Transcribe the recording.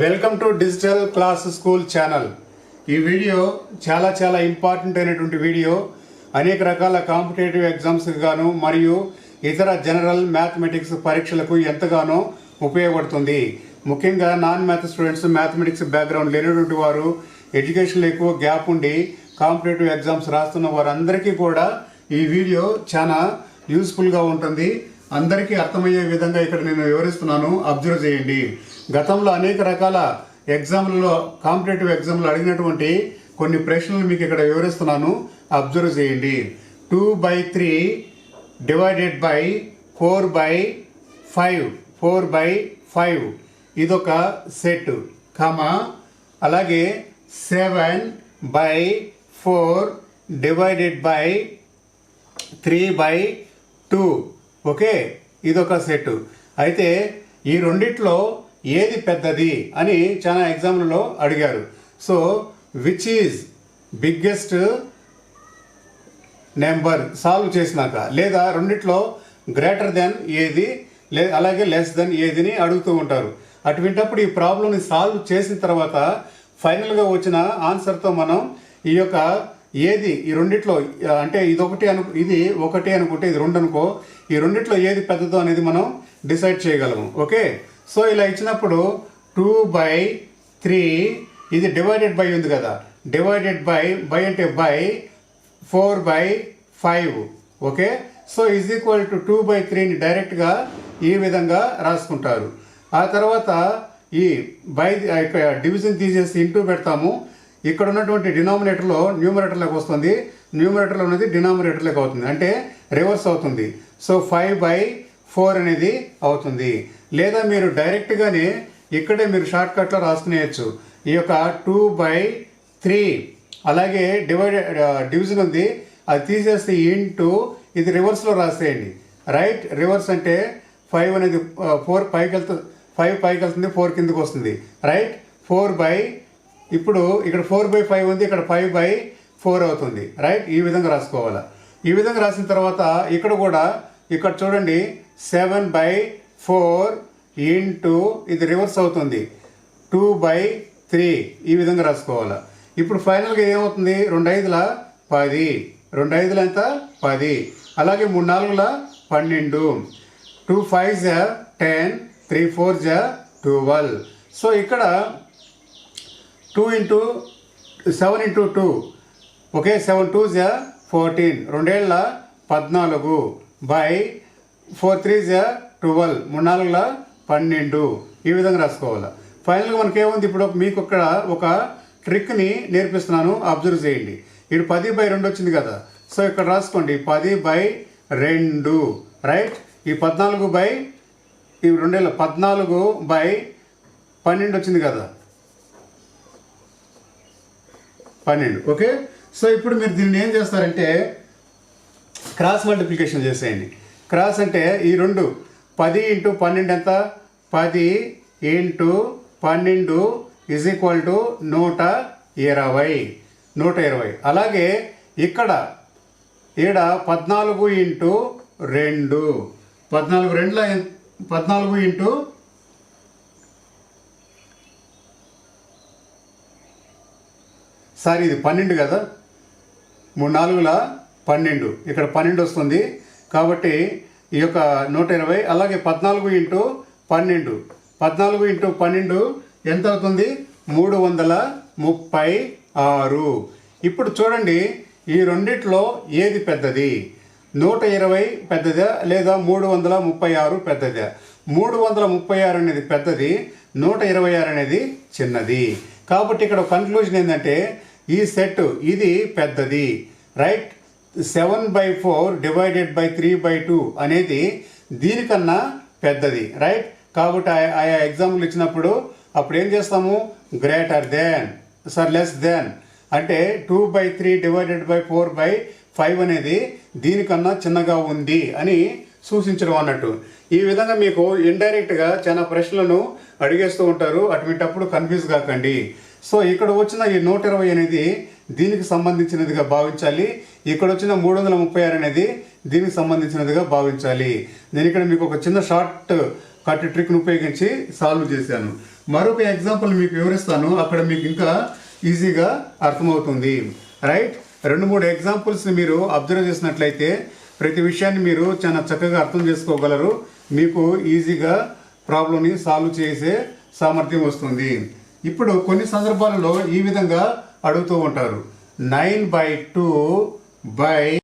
Welcome to digital class school channel ఈ video చాలా చాలా ఇంపార్టెంట్ అయినటువంటి వీడియో. అనేక రకాల కాంపిటేటివ్ ఎగ్జామ్స్కి గాను మరియు ఇతర జనరల్ మ్యాథమెటిక్స్ పరీక్షలకు ఎంతగానో ఉపయోగపడుతుంది. ముఖ్యంగా non math students mathematics background లేనటువంటి వారు ఎడ్యుకేషన్లో ఎక్కువ గ్యాప్ ఉండి కాంపిటేటివ్ ఎగ్జామ్స్ రాస్తున్న వారందరికీ కూడా ఈ వీడియో చాలా యూస్ఫుల్గా ఉంటుంది. అందరికీ అర్థమయ్యే విధంగా ఇక్కడ నేను వివరిస్తున్నాను. అబ్జర్వ్ చేయండి. గతంలో అనేక రకాల ఎగ్జామ్లలో కాంపిటేటివ్ ఎగ్జామ్లు అడిగినటువంటి కొన్ని ప్రశ్నలు మీకు ఇక్కడ వివరిస్తున్నాను. అబ్జర్వ్ చేయండి. Two by three divided by four by five. Four by five. ఇదొక సెట్ కామా. అలాగే seven by four divided by three by two. Okay ఇదొక సెట్. అయితే ఈ రెండిట్లో ఏది పెద్దది అని చాలా ఎగ్జామ్లలో అడిగారు. So which is biggest number solve చేసినాక లేదా రెండిట్లో గ్రేటర్ దెన్ ఏది లే అలాగే లెస్ దెన్ ఏదిని అడుగుతూ ఉంటారు. అటువంటప్పుడు ఈ ప్రాబ్లమ్ని సాల్వ్ చేసిన తర్వాత ఫైనల్గా వచ్చిన ఆన్సర్తో మనం ఈ యొక్క ఏది ఈ రెండిట్లో అంటే ఇదొకటి అను ఇది ఒకటి అనుకుంటే ఇది రెండు అనుకో ఈ రెండిట్లో ఏది పెద్దదో అనేది మనం డిసైడ్ చేయగలము. ఓకే? సో ఇలా ఇచ్చినప్పుడు టూ బై త్రీ ఇది డివైడెడ్ బై ఉంది కదా. డివైడెడ్ బై బై అంటే by four by five. Okay? So is equal to two by త్రీని డైరెక్ట్గా ఈ విధంగా రాసుకుంటారు. ఆ తర్వాత ఈ బై డివిజన్ తీసేసి ఇంటూ పెడతాము. ఇక్కడ ఉన్నటువంటి డినామినేటర్లో న్యూమరేటర్లోకి వస్తుంది. న్యూమరేటర్లో ఉన్నది డినామినేటర్లోకి అవుతుంది. అంటే రివర్స్ అవుతుంది. సో ఫైవ్ బై ఫోర్ అనేది అవుతుంది. లేదా మీరు డైరెక్ట్గానే ఇక్కడే మీరు షార్ట్కట్లో రాసుకునేయచ్చు ఈ యొక్క టూ బై త్రీ అలాగే డివైడ్ డివిజన్ ఉంది. అది తీసేస్తే ఇంటూ ఇది రివర్స్లో రాసేయండి. రైట్ రివర్స్ అంటే ఫైవ్ అనేది ఫోర్ పైకి వెళ్తుంది ఫైవ్ పైకి వెళ్తుంది ఫోర్ కిందకి వస్తుంది. రైట్ ఫోర్ బై ఇప్పుడు ఇక్కడ ఫోర్ బై ఫైవ్ ఉంది ఇక్కడ ఫైవ్ బై ఫోర్ అవుతుంది. రైట్? ఈ విధంగా రాసుకోవాలి. ఈ విధంగా రాసిన తర్వాత ఇక్కడ కూడా ఇక్కడ చూడండి సెవెన్ బై ఫోర్ ఇంటూ ఇది రివర్స్ అవుతుంది. టూ బై త్రీ ఈ విధంగా రాసుకోవాలి. ఇప్పుడు ఫైనల్గా ఏమవుతుంది? రెండు ఐదుల పది. రెండు ఐదుల ఎంత? పది. అలాగే మూడు నాలుగుల పన్నెండు. టూ ఫైవ్ జా టెన్ త్రీ ఫోర్ జా ట్వెల్వ్. సో ఇక్కడ two into seven into two. ఒకే సెవెన్ టూ జా ఫోర్టీన్. రెండేళ్ళ పద్నాలుగు బై ఫోర్ త్రీ జా ట్వెల్వ్. మూడు నాలుగుల పన్నెండు. ఈ విధంగా రాసుకోవాలి. ఫైనల్గా మనకేముంది? ఇప్పుడు మీకు ఇక్కడ ఒక ట్రిక్ని నేర్పిస్తున్నాను. అబ్జర్వ్ చేయండి. ఇప్పుడు పది బై రెండు వచ్చింది కదా. సో ఇక్కడ రాసుకోండి. పది బై రెండు. రైట్? ఈ పద్నాలుగు బై ఈ రెండేళ్ళ పద్నాలుగు బై పన్నెండు వచ్చింది కదా. పన్నెండు ఓకే? సో ఇప్పుడు మీరు దీన్ని ఏం చేస్తారంటే క్రాస్ మల్టిప్లికేషన్ చేసేయండి. క్రాస్ అంటే ఈ రెండు పది ఇంటూ పన్నెండు ఎంత? పది ఇంటూ పన్నెండు ఇజ్ ఈక్వల్ టు నూట ఇరవై నూట ఇరవై. అలాగే ఇక్కడ ఈడ పద్నాలుగు ఇంటూ రెండు పద్నాలుగు రెండుల పద్నాలుగు ఇంటూ సారీ ఇది పన్నెండు కదా? మూడు నాలుగుల? పన్నెండు. ఇక్కడ పన్నెండు వస్తుంది. కాబట్టి ఈ యొక్క నూట ఇరవై అలాగే పద్నాలుగు ఇంటూ పన్నెండు. పద్నాలుగు ఇంటూ పన్నెండు ఎంత అవుతుంది? మూడు వందల ముప్పై ఆరు. ఇప్పుడు చూడండి ఈ రెండిట్లో ఏది పెద్దది? నూట ఇరవై పెద్దదా? లేదా మూడు వందల ముప్పై ఆరు పెద్దదా? మూడు వందల ముప్పై ఆరు అనేది పెద్దది నూట ఇరవై ఆరు అనేది చిన్నది. కాబట్టి ఇక్కడ కన్క్లూజన్ ఏంటంటే ఈ సెట్ ఇది పెద్దది. Right? Seven by four divided by three by two అనేది దీనికన్నా పెద్దది. రైట్? కాబట్టి ఆయా ఎగ్జాంపుల్ ఇచ్చినప్పుడు అప్పుడు ఏం చేస్తాము? Greater than sir less than అంటే two by three divided by four by five అనేది దీనికన్నా చిన్నగా ఉంది అని సూచించడం అన్నట్టు. ఈ విధంగా మీకు ఇండైరెక్ట్గా చాలా ప్రశ్నలను అడిగేస్తూ ఉంటారు. అటువంటప్పుడు కన్ఫ్యూజ్ కాకండి. సో ఇక్కడ వచ్చిన ఈ నూట ఇరవై అనేది దీనికి సంబంధించినదిగా భావించాలి. ఇక్కడ వచ్చిన మూడు వందల ముప్పై ఆరు అనేది దీనికి సంబంధించినదిగా భావించాలి. నేను ఇక్కడ మీకు ఒక చిన్న షార్ట్ కట్ ట్రిక్ను ఉపయోగించి సాల్వ్ చేశాను. మరొక ఎగ్జాంపుల్ మీకు వివరిస్తాను. అక్కడ మీకు ఇంకా ఈజీగా అర్థమవుతుంది. రైట్? రెండు మూడు ఎగ్జాంపుల్స్ని మీరు అబ్జర్వ్ చేసినట్లయితే ప్రతి విషయాన్ని మీరు చాలా చక్కగా అర్థం చేసుకోగలరు. మీకు ఈజీగా ప్రాబ్లమ్ని సాల్వ్ చేసే సామర్థ్యం వస్తుంది. ఇప్పుడు కొన్ని సందర్భాలలో ఈ విధంగా అడుగుతూ ఉంటారు. Nine by two by